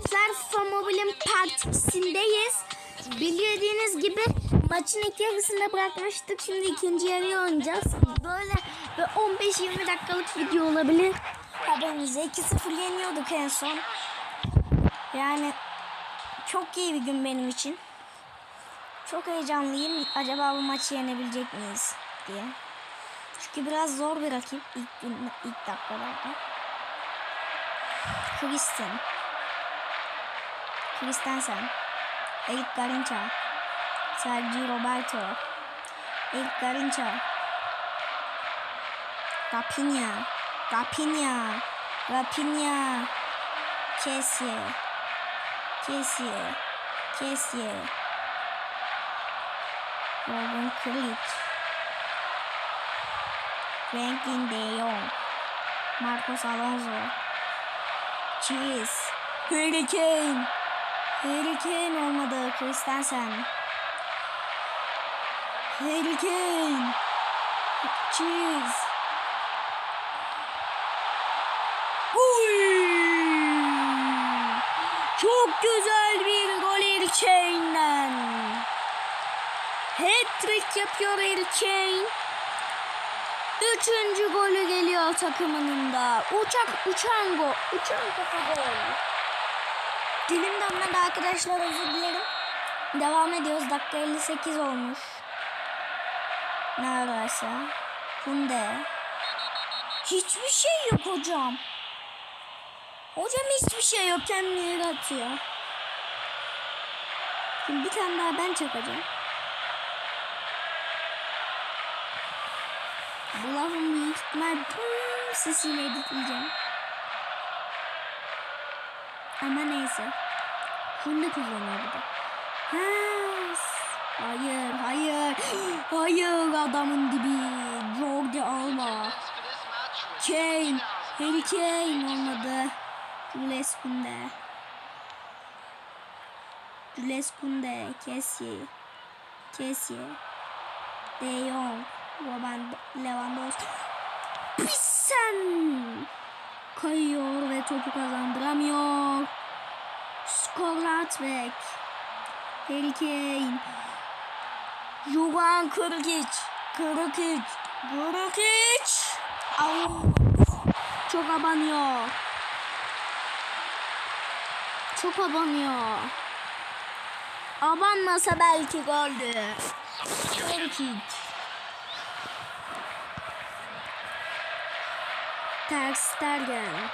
arkadaşlar FIFA Mobile'in Part 2'sindeyiz. Bildiğiniz gibi maçın ilk yarısında bırakmıştık. Şimdi ikinci yarıyı oynayacağız. Böyle, böyle 15-20 dakikalık video olabilir. Haberinize 2-0 yeniyorduk en son. Yani çok iyi bir gün benim için. Çok heyecanlıyım. Acaba bu maçı yenebilecek miyiz diye. Çünkü biraz zor bir rakip ilk, gün, ilk dakikalarda. Christian. Christensen. Eric Garinca. Sergio Roberto. Eric Garinca. Rapinha. Rapinha. Rapinha. Kessie. Kessie. Kessie. Robin Kric. Franklin De Jong. Marcos Alonso. Cheese. Harry Kane. Harry Kane olmadı. Christensen. Harry Kane. Cheese. Uy! Çok güzel bir gol Harry Kane'den. Hat-trick yapıyor Harry Kane. Üçüncü golü geliyor takımının da. Uçak uçan gol. Uçan kafa gol. Dilim dönmedi arkadaşlar özür dilerim. Devam ediyoruz. Dakika 58 olmuş. Neredeyse. Kunde. Hiçbir şey yok hocam. Hocam hiçbir şey yok. Kendini yere atıyor. Şimdi bir tane daha ben çakacağım. Bu lafın büyük ihtimal sesiyle editleyeceğim. Ama neyse. Kunde kullanıyor bir de. Ha, hayır, hayır. Hayır adamın dibi. Jordi Alba. Kane. Harry Kane olmadı. Jules Kunde. Jules Kunde. Kessie. Kessie. De Jong. Robin Lewandowski. Pissen. Kayıyor ve topu kazandıramıyor. Skorlatbek. Harry Kane. Jovan Kırkiç. Kırkiç. Kırkiç. Çok abanıyor. Çok abanıyor. Abanmasa belki goldü. Kırkiç. Ter Stegen.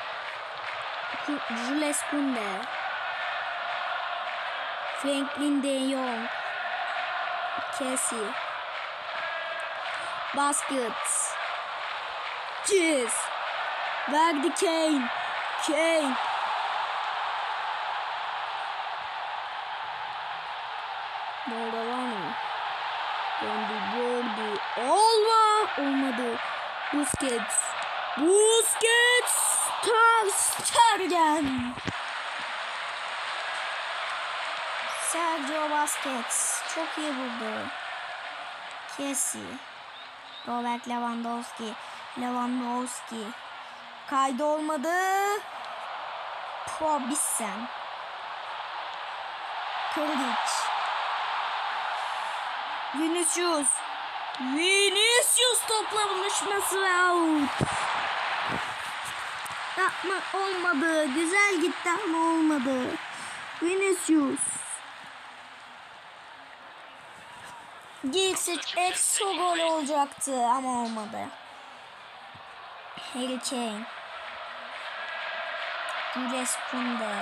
Jules Kunde. Franklin De Jong. Casey. Baskets. Cheers. Verdi Kane. Kane. Moldavano. Döndü gördü. Olma. Olmadı. Busquets. Busquets. Ter Stegen. Sergio Busquets çok iyi buldu. Kessi. Robert Lewandowski. Lewandowski. Kaydı olmadı. Probissen. Kralic. Vinicius. Vinicius topla buluşması ve out. Yapma olmadı. Güzel gitti ama olmadı. Vinicius. Gitse ekstra gol olacaktı ama olmadı. Harry Kane. Jules Kunde.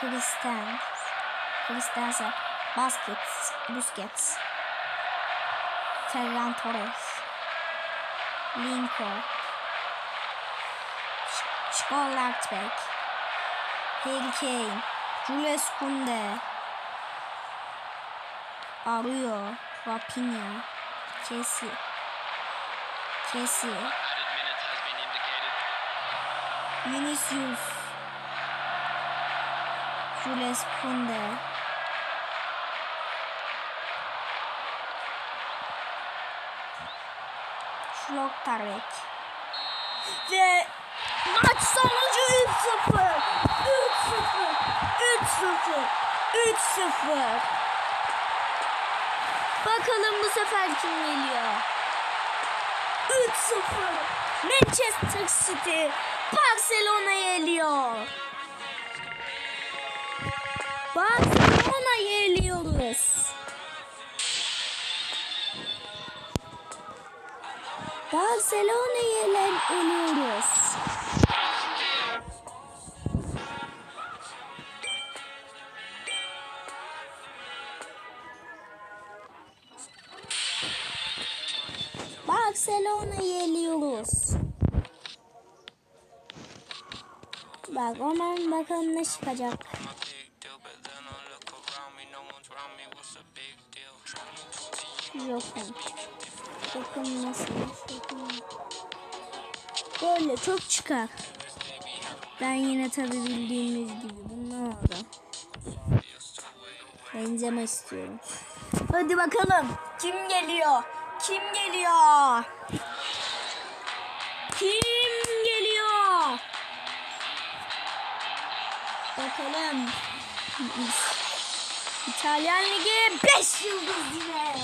Christen. Christensen. Baskets. Busquets. Ferran Torres. Linko. Schkollartbeck. Harry Kane. Jules Kunde. Arıyor. Rapinha. Been indicated. Vinicius. Jules Kunde. Schlotterbeck. Ve Maç sonucu 3-0. 3-0. 3-0. 3-0. Bakalım bu sefer kim geliyor. 3-0. Manchester City Barcelona geliyor. Barcelona geliyoruz. Barcelona yelen ölüyoruz. One's around me. What's a big deal? Jokum. Jokum nasıl? Böyle çok çıkar. Ben yine tabi bildiğimiz gibi bunlar da. Benzeme istiyorum. Hadi bakalım. Kim geliyor? Kim geliyor? Bakalım. İtalyan Ligi 5 yıldız yine.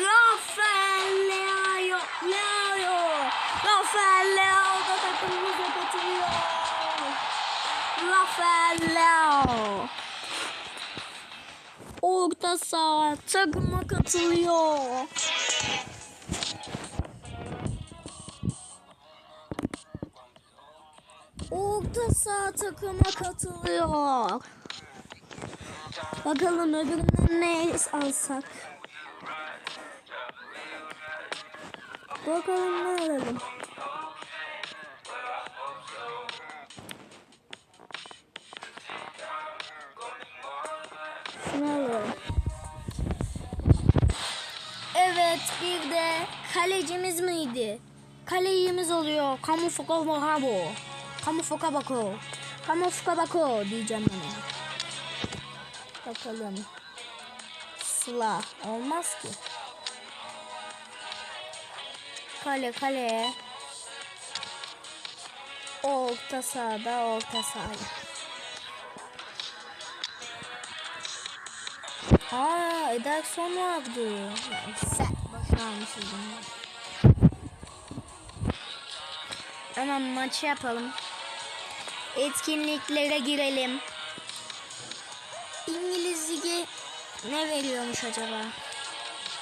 Rafael Leao, Leao, Rafael Leao da takımımıza katılıyor. Rafael Leao. Orta saha takıma katılıyor. Orta saha takıma katılıyor. Bakalım öbüründen ne alsak. Bakalım ne alalım. Evet bir de kalecimiz miydi? Kalecimiz oluyor. Kamu Fuka Bahabo. Kamu Fuka Bako. Kamu Fuka Bako diyeceğim ona. Bakalım. Sıla. Olmaz ki. Kale kale. Orta sahada orta sahada. Aa Ederson vardı. Sen başarmışız bunu. Hemen maçı yapalım. Etkinliklere girelim. İngiliz Ligi ne veriyormuş acaba?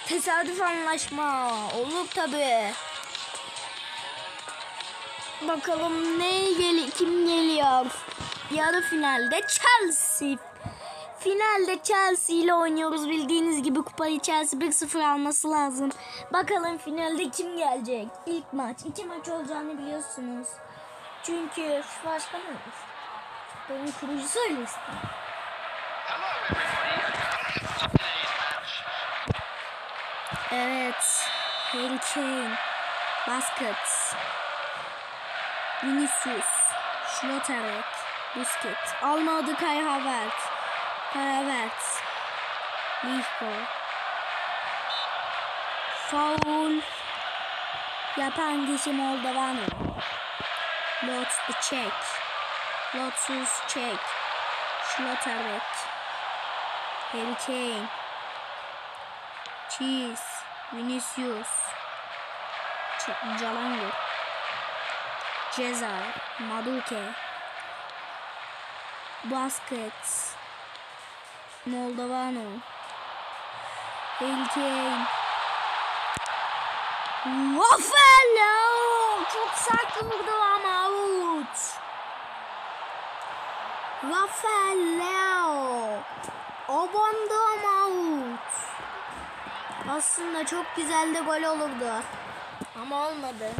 Tesadüf anlaşma. Olur tabi. Bakalım ne gel kim geliyor? Yarı finalde Chelsea. Finalde Chelsea ile oynuyoruz. Bildiğiniz gibi kupayı Chelsea 1-0 alması lazım. Bakalım finalde kim gelecek? İlk maç. iki maç olacağını biliyorsunuz. Çünkü şu başka mı olur? Benim kurucusu öyle. Evet. Harry Kane. Basket. Vinicius. Schlotterbeck. Busquets. Almadı Kai Havertz. Kai Havertz. Lico. Foul. Yapan kişi Moldovano. Lots the check. Lotus check. Schlotterbeck. Harry Kane. Cheese, Vinicius, Calango, Cezar, Maduke, Busquets, Moldovano, Harry Kane, Rafael Çok sert vurdu ama out. Rafael Leao. Abandı ama out. Aslında çok güzel de gol olurdu. Ama olmadı.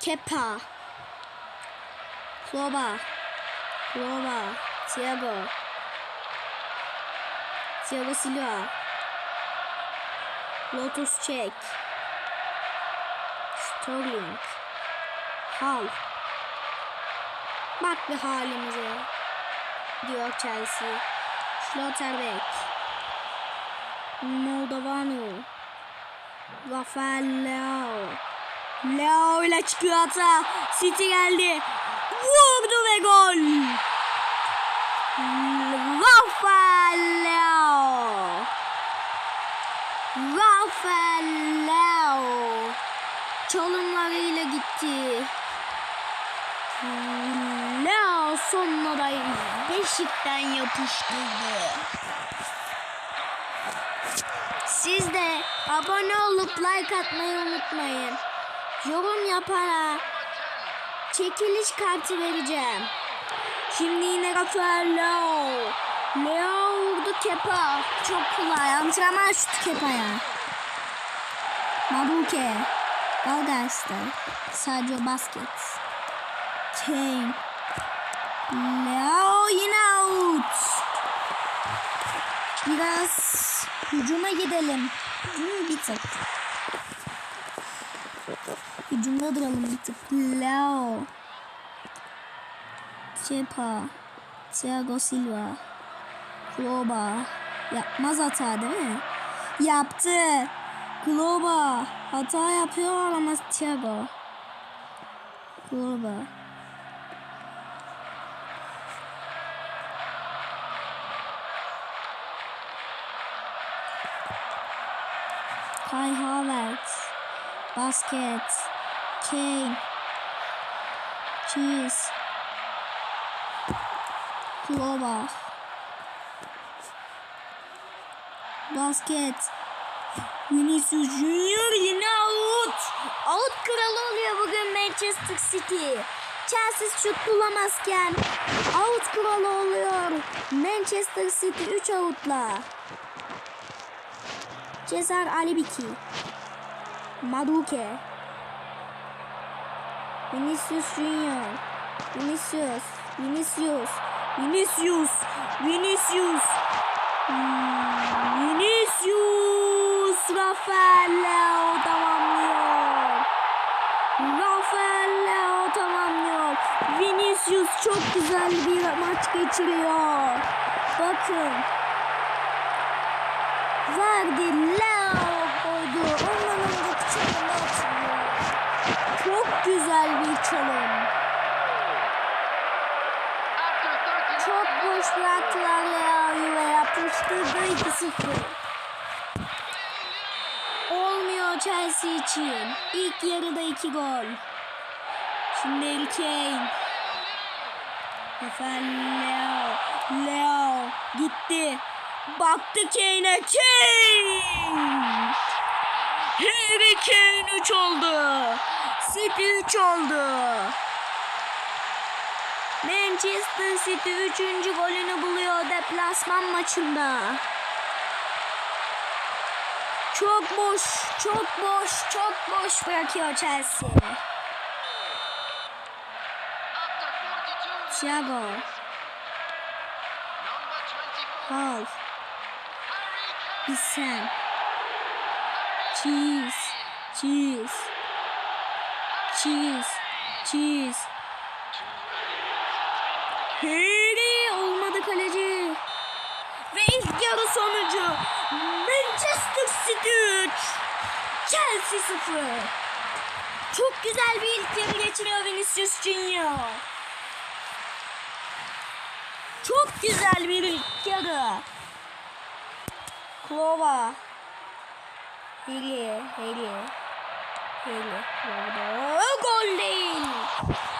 Kepa. Sloba. Sloba. Thiago. Thiago Silva. Lotus Check. Sterling. Hal. Bak bir halimize. Diyor Chelsea. Schlotterbeck. Moldovano. Rafael Leao. Leao ile çıkıyor hata. City geldi. Vurdu ve gol. Rafael Rafael çalımlarıyla gitti. Sonuna da beşikten yapıştırdı. Siz de abone olup like atmayı unutmayın. Yorum yaparak çekiliş kartı vereceğim. Şimdi yine Rafael Leo. Leo vurdu Kepa. Çok kolay. Antrenman şutu Kepa'ya. Mabuke. Galgas'ta. Sadio Basket. Kane. Leo yine out. Biraz hücuma gidelim. Hmm, bir tık. Hücumda duralım bir tık. Leo. Kepa. Thiago Silva. Kloba. Yapmaz hata değil mi? Yaptı. Kloba. Hata yapıyor ama Thiago. Kloba. Kai Havertz. Basket. Kane. Cheese. Kloba. Basket. Vinicius Junior yine out. Out kralı oluyor bugün Manchester City. Chelsea şut bulamazken out kralı oluyor. Manchester City 3 outla. Cesar Alibiki. Maduke. Vinicius Junior. Vinicius. Vinicius. Vinicius. Vinicius. Vinicius. Rafael Leo tamamlıyor. Rafael Leo tamamlıyor. Vinicius çok güzel bir maç geçiriyor. Bakın. Verdi Leo koydu. Ondan önceki çalımı. Çok güzel bir çalım. Çok boş bıraktılar Leo'yu ve yapıştırdı 2-0. Olmuyor Chelsea için. İlk yarıda 2 gol. Şimdi Harry Kane. Rafael Leo. Leo gitti. Baktı Kane'e. Kane! Harry Kane 3 oldu. City 3 oldu. Manchester City 3. golünü buluyor deplasman maçında. Çok boş, çok boş, çok boş bırakıyor Chelsea. Thiago. Hall. Bissell. Cheese. Cheese. Cheese. Cheese. Harry olmadı kaleci. Ve ilk yarı sonucu Manchester City 3 Chelsea 0 Çok güzel bir ilk yarı geçiriyor Vinicius Junior. Çok güzel bir ilk yarı. Klova. Heli, Heli. Heli. Vurdu. Gol değil.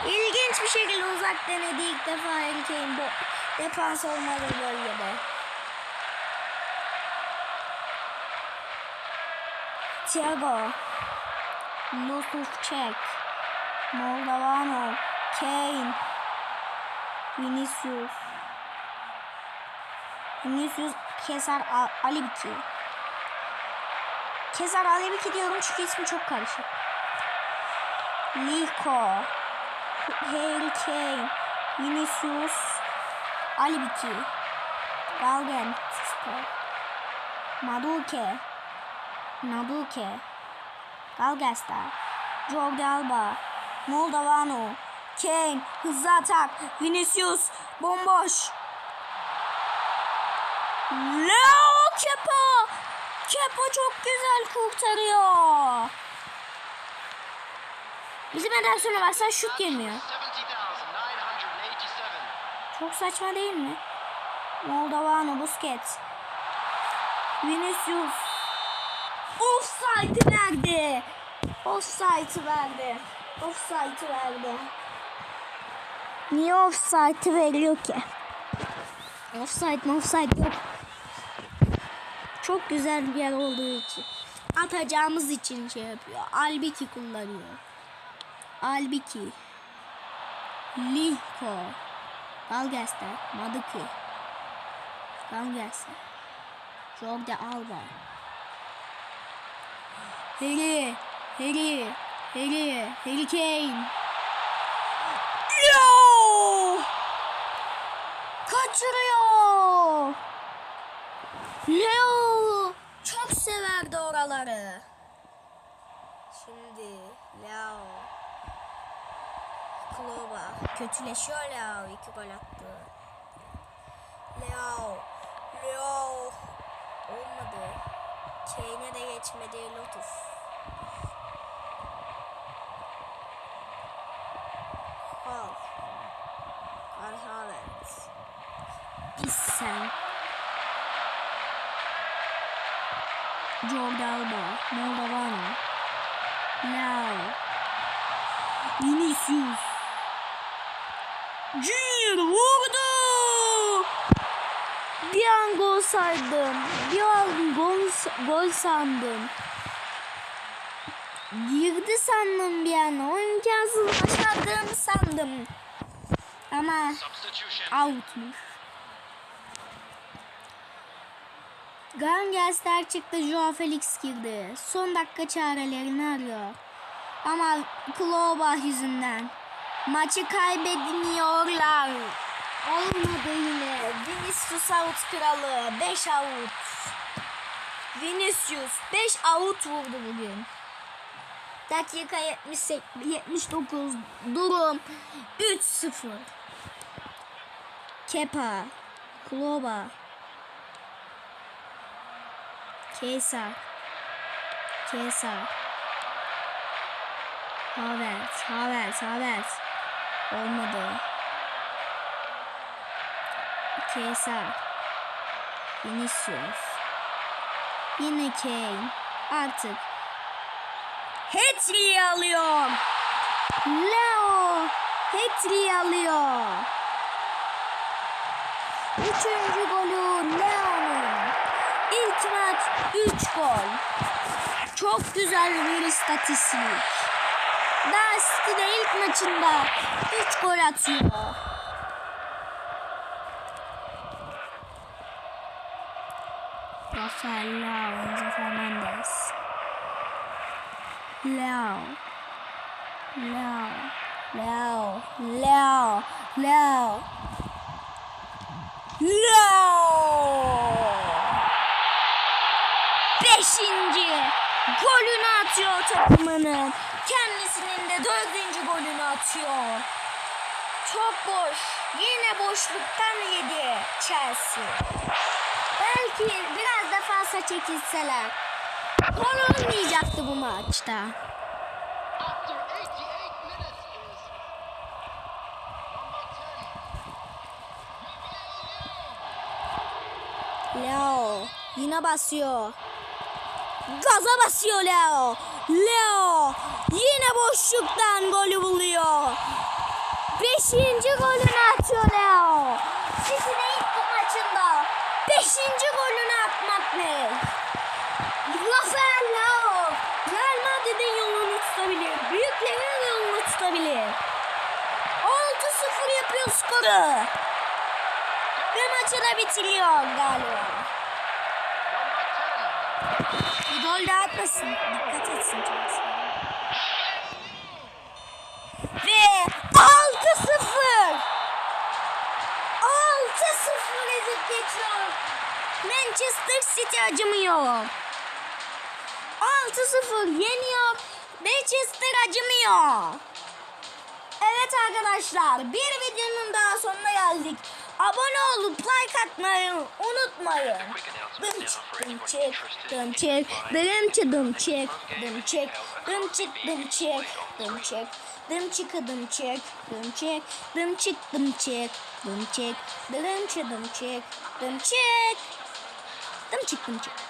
İlginç bir şekilde uzak denedi ilk defa Harry Kane bu defans olmalı bölgede. Thiago. Losufçek. Moldavano. Kane. Vinicius. Vinicius Kesar A- Alibiki. Kesar Alibiki diyorum çünkü ismi çok karışık. Liko. Harry Kane. Vinicius. Alibiki. Galgen. Maduke. Naduke. Galgasta. Jordi Alba. Moldavano. Kane. Hızlı atak. Vinicius. Bomboş. Leo Kepa. Kepa çok güzel kurtarıyor. Bizim Ederson'a baksan şut yemiyor. Çok saçma değil mi? Moldovano Busquets. Vinicius. Offside verdi. Offside verdi. Offside verdi. Niye offside veriyor ki? Offside offside yok. Çok güzel bir yer olduğu için. Atacağımız için şey yapıyor. Albiki kullanıyor. Albiki. Lihko. Dalges'te. Madıkı. Dalges'te. Jorge Alba. Harry. Harry. Harry. Harry Kane. Yo! Kaçırıyor. Leo severdi oraları. Şimdi Leo Klova kötüleşiyor Leo iki gol attı. Leo Leo olmadı. Kane'e de geçmedi Lotus. Hal Kai Havertz İsen Jordi Alba Moldovano Now Vinicius. Junior vurdu. Bir an gol saydım. Bir an gol, gol sandım. Girdi sandım bir an. O imkansız başardığımı sandım. Ama outmuş Gangesler çıktı, Joao Felix girdi. Son dakika çarelerini arıyor. Ama Kloba yüzünden maçı kaybedemiyorlar. Olmadı yine. Vinicius out kralı. 5 out. Vinicius 5 out vurdu bugün. Dakika 78, 79 durum 3-0. Kepa, Kloba, Kesar. Kesar. Havertz. Havertz. Havertz. Olmadı. Kesar. Vinicius. Yine Kane. Artık. Hattrick'i alıyor. Leo. Hattrick'i alıyor. Üçüncü golü Leo'nun. İlk maç 3 gol. Çok güzel bir istatistik. City de ilk maçında 3 gol atıyor. Rafael Leao, Enzo Fernandez. Leao. Leao. Leao. Leao. Leao. Leao. Beşinci golünü atıyor takımının. Kendisinin de dördüncü golünü atıyor. Çok boş. Yine boşluktan yedi Chelsea. Belki biraz defansa çekilseler. Gol olmayacaktı bu maçta. After 88 minutes is number 10. Leo yine basıyor. Gaza basıyor Leo. Leo yine boşluktan golü buluyor. Beşinci golünü atıyor Leo. City'nin ilk maçında beşinci golünü atmak ne? Rafael Leo Real Madrid'in yolunu tutabilir. Büyüklerin yolunu tutabilir. 6-0 yapıyor skoru. Ve maçı da bitiriyor galiba. Gol daha atmasın. Dikkat etsin Chelsea. Ve 6-0. 6-0 ezip geçiyor. Manchester City acımıyor. 6-0 yeniyor. Manchester acımıyor. Evet arkadaşlar bir videonun daha sonuna geldik. Abone olup like atmayı unutmayın. Dım çık dım çık dım çık dım çık dım çık dım çık dım çık dım çık dım çık dım çık